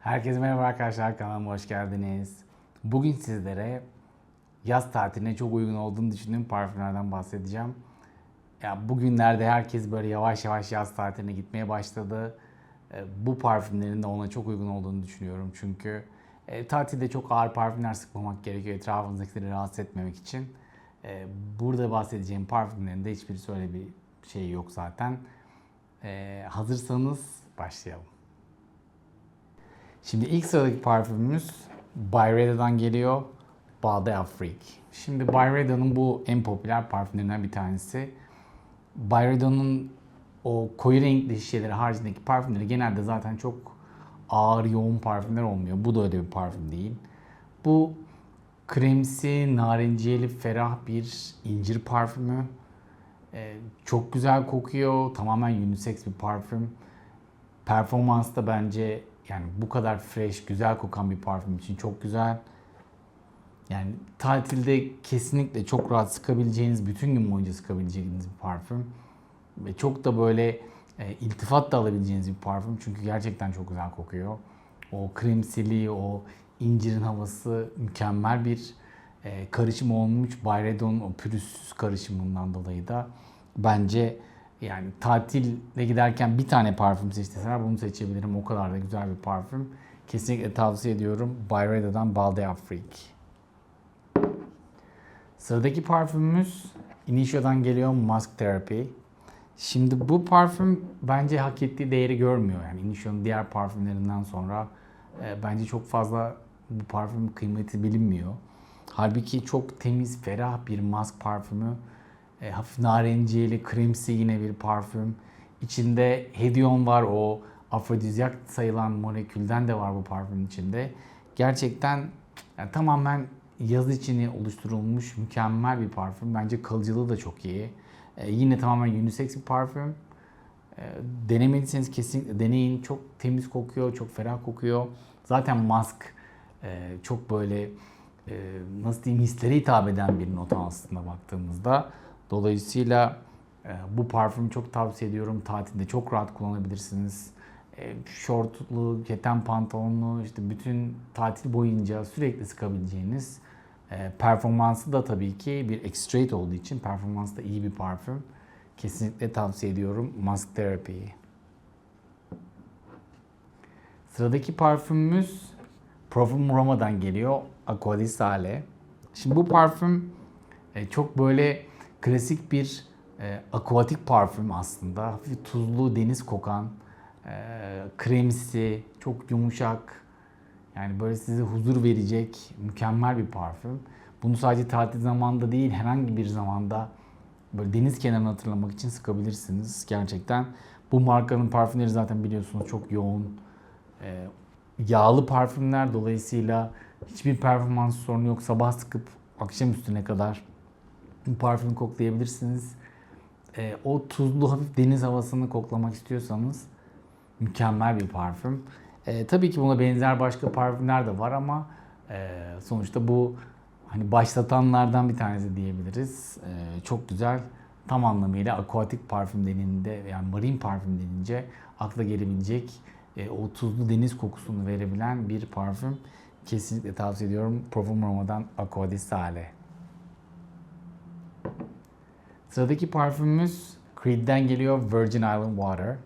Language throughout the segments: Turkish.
Herkese merhaba arkadaşlar kanalıma hoş geldiniz. Bugün sizlere yaz tatiline çok uygun olduğunu düşündüğüm parfümlerden bahsedeceğim. Ya bugünlerde herkes böyle yavaş yavaş yaz tatiline gitmeye başladı. E, Bu parfümlerin de ona çok uygun olduğunu düşünüyorum çünkü e, tatilde çok ağır parfümler sıkmamak gerekiyor etrafınızdakileri rahatsız etmemek için. E, Burada bahsedeceğim parfümlerin de hiçbirisi öyle bir şey yok zaten. Hazırsanız başlayalım. Şimdi ilk sıradaki parfümümüz Byreda'dan geliyor. Bade Afrik. Şimdi Byreda'nın bu en popüler parfümlerinden bir tanesi. Byreda'nın o koyu renkli şişeleri haricindeki parfümleri genelde zaten çok ağır yoğun parfümler olmuyor. Bu da öyle bir parfüm değil. Bu kremsi, narenciyeli, ferah bir incir parfümü. Ee, çok güzel kokuyor. Tamamen unisex bir parfüm. Performans da bence yani bu kadar fresh, güzel kokan bir parfüm için çok güzel. Yani tatilde kesinlikle çok rahat sıkabileceğiniz, bütün gün boyunca sıkabileceğiniz bir parfüm. Ve çok da böyle e, iltifat da alabileceğiniz bir parfüm. Çünkü gerçekten çok güzel kokuyor. O kremsiliği, o incirin havası mükemmel bir e, karışım olmuş. Byredon'un o pürüzsüz karışımından dolayı da bence yani tatilde giderken bir tane parfüm seçtiler bunu seçebilirim. O kadar da güzel bir parfüm. Kesinlikle tavsiye ediyorum. Byreda'dan Balde Afrik. Sıradaki parfümümüz Initio'dan geliyor Mask Therapy. Şimdi bu parfüm bence hak ettiği değeri görmüyor. Yani Initio'nun diğer parfümlerinden sonra e, bence çok fazla bu parfüm kıymeti bilinmiyor. Halbuki çok temiz, ferah bir mask parfümü. E, hafif narenciyeli, kremsi yine bir parfüm. İçinde hedion var o afrodizyak sayılan molekülden de var bu parfümün içinde. Gerçekten yani tamamen yaz içini oluşturulmuş mükemmel bir parfüm. Bence kalıcılığı da çok iyi. E, yine tamamen unisex bir parfüm. E, denemediyseniz kesinlikle deneyin. Çok temiz kokuyor, çok ferah kokuyor. Zaten mask e, çok böyle e, nasıl diyeyim hislere hitap eden bir nota aslında baktığımızda. Dolayısıyla e, bu parfümü çok tavsiye ediyorum. Tatilde çok rahat kullanabilirsiniz. E, şortlu, keten pantolonlu, işte bütün tatil boyunca sürekli sıkabileceğiniz e, performansı da tabii ki bir extrate olduğu için performansı da iyi bir parfüm. Kesinlikle tavsiye ediyorum Mask Therapy'yi. Sıradaki parfümümüz Parfum Roma'dan geliyor. Aqua. Şimdi bu parfüm çok böyle klasik bir e, aquatik parfüm aslında. Hafif tuzlu, deniz kokan, e, kremsi, çok yumuşak. Yani böyle size huzur verecek mükemmel bir parfüm. Bunu sadece tatil zamanında değil herhangi bir zamanda böyle deniz kenarını hatırlamak için sıkabilirsiniz gerçekten. Bu markanın parfümleri zaten biliyorsunuz çok yoğun, e, yağlı parfümler dolayısıyla hiçbir performans sorunu yok. Sabah sıkıp akşam üstüne kadar bu parfümü koklayabilirsiniz. E, o tuzlu hafif deniz havasını koklamak istiyorsanız mükemmel bir parfüm. E, tabii ki buna benzer başka parfümler de var ama e, sonuçta bu hani başlatanlardan bir tanesi diyebiliriz. E, çok güzel tam anlamıyla aquatik parfüm denildiğinde yani marine parfüm denince akla gelebilecek e, o tuzlu deniz kokusunu verebilen bir parfüm. Kesinlikle tavsiye ediyorum. Parfum Roma'dan Aqua di Sale. Sıradaki parfümümüz Creed'den geliyor Virgin Island Water.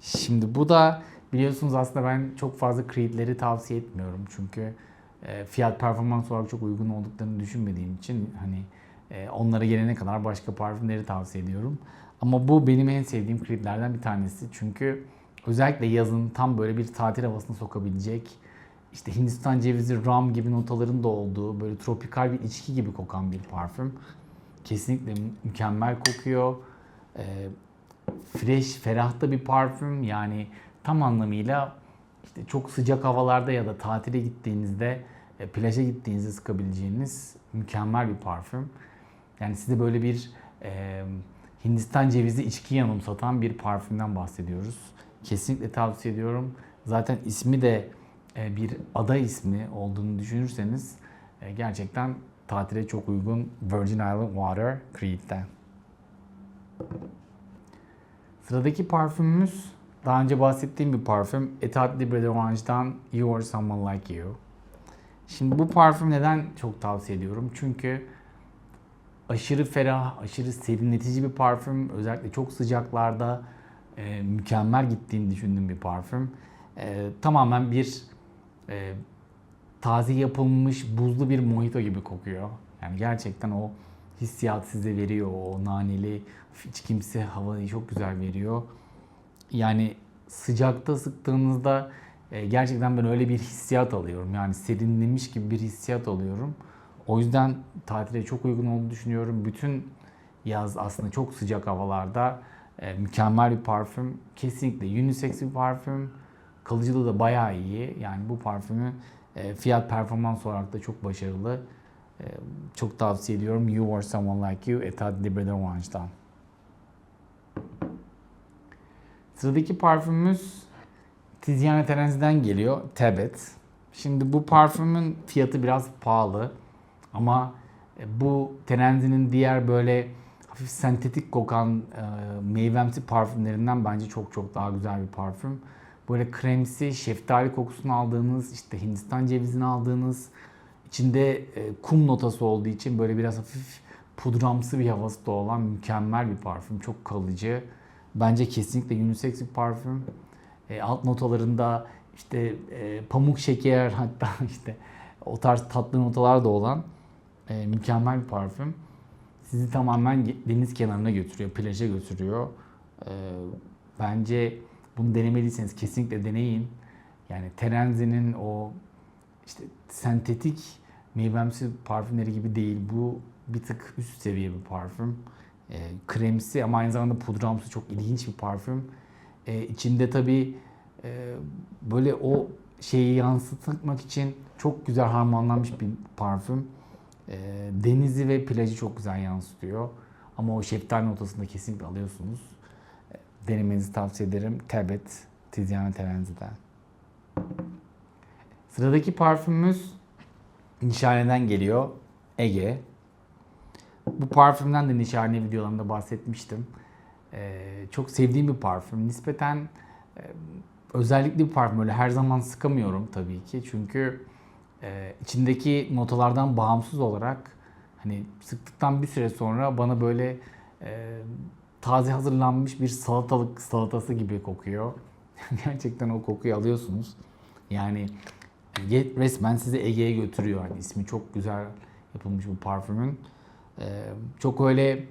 Şimdi bu da biliyorsunuz aslında ben çok fazla Creed'leri tavsiye etmiyorum. Çünkü e, fiyat performans olarak çok uygun olduklarını düşünmediğim için hani e, onlara gelene kadar başka parfümleri tavsiye ediyorum. Ama bu benim en sevdiğim Creed'lerden bir tanesi. Çünkü özellikle yazın tam böyle bir tatil havasını sokabilecek işte Hindistan cevizi, ram gibi notaların da olduğu böyle tropikal bir içki gibi kokan bir parfüm. Kesinlikle mükemmel kokuyor. Ee, fresh, ferah da bir parfüm. Yani tam anlamıyla işte çok sıcak havalarda ya da tatile gittiğinizde, e, plaja gittiğinizde sıkabileceğiniz mükemmel bir parfüm. Yani size böyle bir e, Hindistan cevizi içki yanımsatan bir parfümden bahsediyoruz. Kesinlikle tavsiye ediyorum. Zaten ismi de e, bir ada ismi olduğunu düşünürseniz e, gerçekten tatile çok uygun Virgin Island Water Creed'den. Sıradaki parfümümüz daha önce bahsettiğim bir parfüm. Etat Libre de Orange'dan You or Someone Like You. Şimdi bu parfüm neden çok tavsiye ediyorum? Çünkü aşırı ferah, aşırı serinletici bir parfüm. Özellikle çok sıcaklarda e, mükemmel gittiğini düşündüğüm bir parfüm. E, tamamen bir e, taze yapılmış buzlu bir mojito gibi kokuyor. Yani gerçekten o hissiyat size veriyor. O naneli, içkimsi havayı çok güzel veriyor. Yani sıcakta sıktığınızda e, gerçekten ben öyle bir hissiyat alıyorum. Yani serinlemiş gibi bir hissiyat alıyorum. O yüzden tatile çok uygun olduğunu düşünüyorum. Bütün yaz aslında çok sıcak havalarda e, mükemmel bir parfüm. Kesinlikle unisex bir parfüm. Kalıcılığı da bayağı iyi. Yani bu parfümü e, fiyat performans olarak da çok başarılı. E, çok tavsiye ediyorum. You or Someone Like You Etat Libre Orange'dan. Sıradaki parfümümüz Tiziana Terenzi'den geliyor. Tebet. Şimdi bu parfümün fiyatı biraz pahalı. Ama e, bu Terenzi'nin diğer böyle hafif sentetik kokan e, meyvemsi parfümlerinden bence çok çok daha güzel bir parfüm. Böyle kremsi, şeftali kokusunu aldığınız, işte Hindistan cevizini aldığınız, içinde e, kum notası olduğu için böyle biraz hafif pudramsı bir havası da olan mükemmel bir parfüm. Çok kalıcı. Bence kesinlikle unisex bir parfüm. E, alt notalarında işte e, pamuk şeker hatta işte o tarz tatlı notalar da olan mükemmel bir parfüm. Sizi tamamen deniz kenarına götürüyor, plaja götürüyor. E, bence bunu denemeliyseniz kesinlikle deneyin. Yani Terenzi'nin o işte sentetik meyvemsi parfümleri gibi değil. Bu bir tık üst seviye bir parfüm. E, kremsi ama aynı zamanda pudramsı çok ilginç bir parfüm. E, içinde tabii e, böyle o şeyi yansıtmak için çok güzel harmanlanmış bir parfüm. E, denizi ve plajı çok güzel yansıtıyor. Ama o şeftali notasını da kesinlikle alıyorsunuz. Denemenizi tavsiye ederim. Tebet Tiziana Terenzi'den. Sıradaki parfümümüz Nişane'den geliyor. Ege. Bu parfümden de Nişane videolarımda bahsetmiştim. Ee, çok sevdiğim bir parfüm. Nispeten e, özellikli bir parfüm. Öyle her zaman sıkamıyorum tabii ki. Çünkü e, içindeki notalardan bağımsız olarak hani sıktıktan bir süre sonra bana böyle e, taze hazırlanmış bir salatalık salatası gibi kokuyor. Gerçekten o kokuyu alıyorsunuz. Yani resmen sizi Ege'ye götürüyor. Yani ismi çok güzel yapılmış bu parfümün. Ee, çok öyle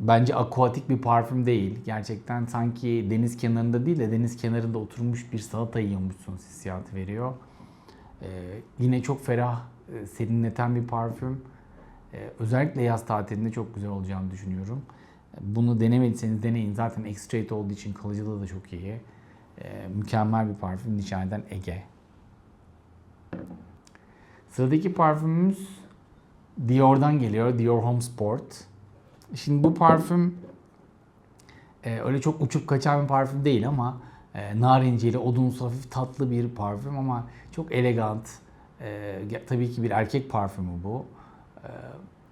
bence akuatik bir parfüm değil. Gerçekten sanki deniz kenarında değil de deniz kenarında oturmuş bir salata yiyormuşsunuz hissiyatı veriyor. Ee, yine çok ferah, e, serinleten bir parfüm. Ee, özellikle yaz tatilinde çok güzel olacağını düşünüyorum. Bunu denemediyseniz deneyin. Zaten extrait olduğu için kalıcılığı da çok iyi. Mükemmel bir parfüm. Nişaneden Ege. Sıradaki parfümümüz Dior'dan geliyor. Dior Home Sport. Şimdi bu parfüm e, öyle çok uçup kaçan bir parfüm değil ama e, narinceli, odunsu, hafif tatlı bir parfüm ama çok elegant. E, tabii ki bir erkek parfümü bu. E,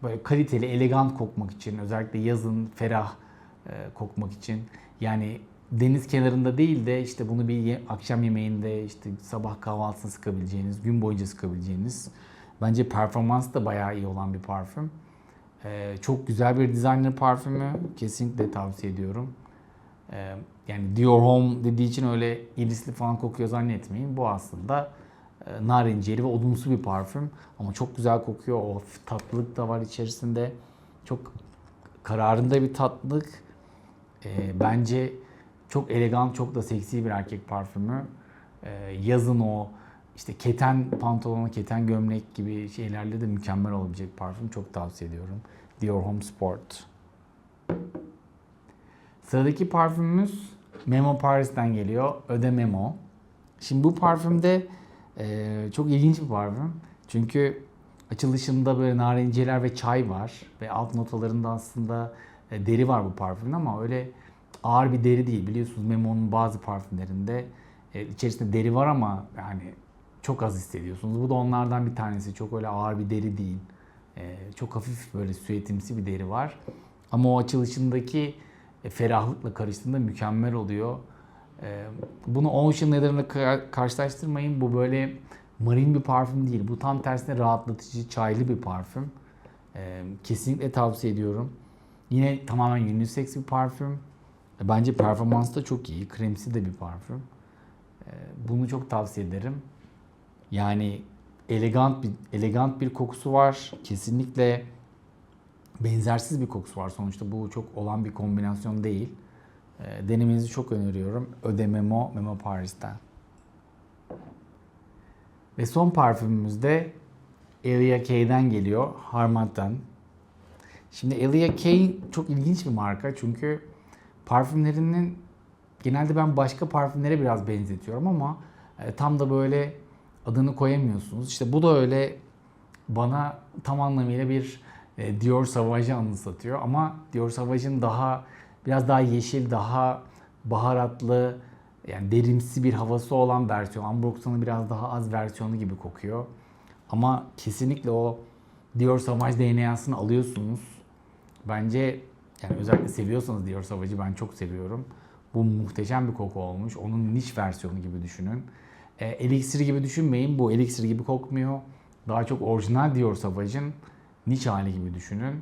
böyle kaliteli, elegant kokmak için, özellikle yazın ferah e, kokmak için. Yani deniz kenarında değil de işte bunu bir ye- akşam yemeğinde işte sabah kahvaltısına sıkabileceğiniz, gün boyunca sıkabileceğiniz bence performans da bayağı iyi olan bir parfüm. Ee, çok güzel bir designer parfümü. Kesinlikle tavsiye ediyorum. Ee, yani Dior Home dediği için öyle irisli falan kokuyor zannetmeyin. Bu aslında e, narinceli ve odunsu bir parfüm. Ama çok güzel kokuyor. O tatlılık da var içerisinde. Çok kararında bir tatlılık. Ee, bence çok elegant, çok da seksi bir erkek parfümü. Ee, yazın o işte keten pantolonu, keten gömlek gibi şeylerle de mükemmel olabilecek parfüm. Çok tavsiye ediyorum. Dior Home Sport. Sıradaki parfümümüz Memo Paris'ten geliyor. Öde Memo. Şimdi bu parfümde e, çok ilginç bir parfüm. Çünkü açılışında böyle narinciler ve çay var. Ve alt notalarında aslında e, deri var bu parfümün ama öyle ağır bir deri değil. Biliyorsunuz Memo'nun bazı parfümlerinde e, içerisinde deri var ama yani çok az hissediyorsunuz. Bu da onlardan bir tanesi. Çok öyle ağır bir deri değil. E, çok hafif böyle süetimsi bir deri var. Ama o açılışındaki ferahlıkla karıştığında mükemmel oluyor. Ee, bunu Ocean Leather'la ka- karşılaştırmayın. Bu böyle marin bir parfüm değil. Bu tam tersine rahatlatıcı, çaylı bir parfüm. Ee, kesinlikle tavsiye ediyorum. Yine tamamen unisex bir parfüm. Bence performans da çok iyi. Kremsi de bir parfüm. Ee, bunu çok tavsiye ederim. Yani elegant bir elegant bir kokusu var. Kesinlikle benzersiz bir kokusu var. Sonuçta bu çok olan bir kombinasyon değil. Ee, Denemenizi çok öneriyorum. Öde Memo, Paris'ten. Ve son parfümümüz de Elia K'den geliyor. Harmat'tan. Şimdi Elia K çok ilginç bir marka çünkü parfümlerinin genelde ben başka parfümlere biraz benzetiyorum ama e, tam da böyle adını koyamıyorsunuz. İşte bu da öyle bana tam anlamıyla bir e, Dior Sauvage'ı anımsatıyor ama Dior Sauvage'ın daha biraz daha yeşil, daha baharatlı, yani derimsi bir havası olan versiyon. Ambroxan'ın biraz daha az versiyonu gibi kokuyor. Ama kesinlikle o Dior Sauvage DNA'sını alıyorsunuz. Bence yani özellikle seviyorsanız Dior Sauvage'ı ben çok seviyorum. Bu muhteşem bir koku olmuş. Onun niş versiyonu gibi düşünün. E, elixir gibi düşünmeyin. Bu elixir gibi kokmuyor. Daha çok orijinal Dior Sauvage'ın niş hali gibi düşünün.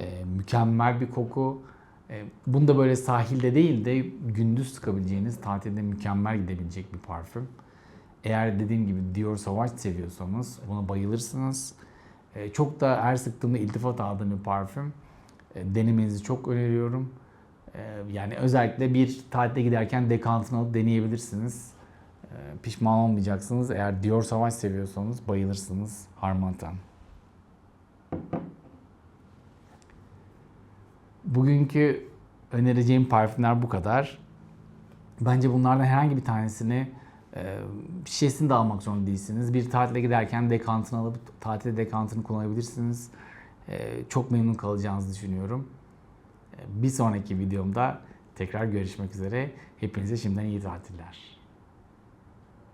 E, mükemmel bir koku. E, bunu da böyle sahilde değil de gündüz sıkabileceğiniz, tatilde mükemmel gidebilecek bir parfüm. Eğer dediğim gibi Dior Sauvage seviyorsanız buna bayılırsınız. E, çok da her sıktığımda iltifat aldığım bir parfüm. E, denemenizi çok öneriyorum. Yani özellikle bir tatilde giderken dekantını alıp deneyebilirsiniz. Pişman olmayacaksınız. Eğer Dior Sauvage seviyorsanız bayılırsınız Harmattan. Bugünkü önereceğim parfümler bu kadar. Bence bunlardan herhangi bir tanesini e, şişesini de almak zorunda değilsiniz. Bir tatile giderken dekantını alıp tatilde dekantını kullanabilirsiniz. E, çok memnun kalacağınızı düşünüyorum. E, bir sonraki videomda tekrar görüşmek üzere. Hepinize şimdiden iyi tatiller.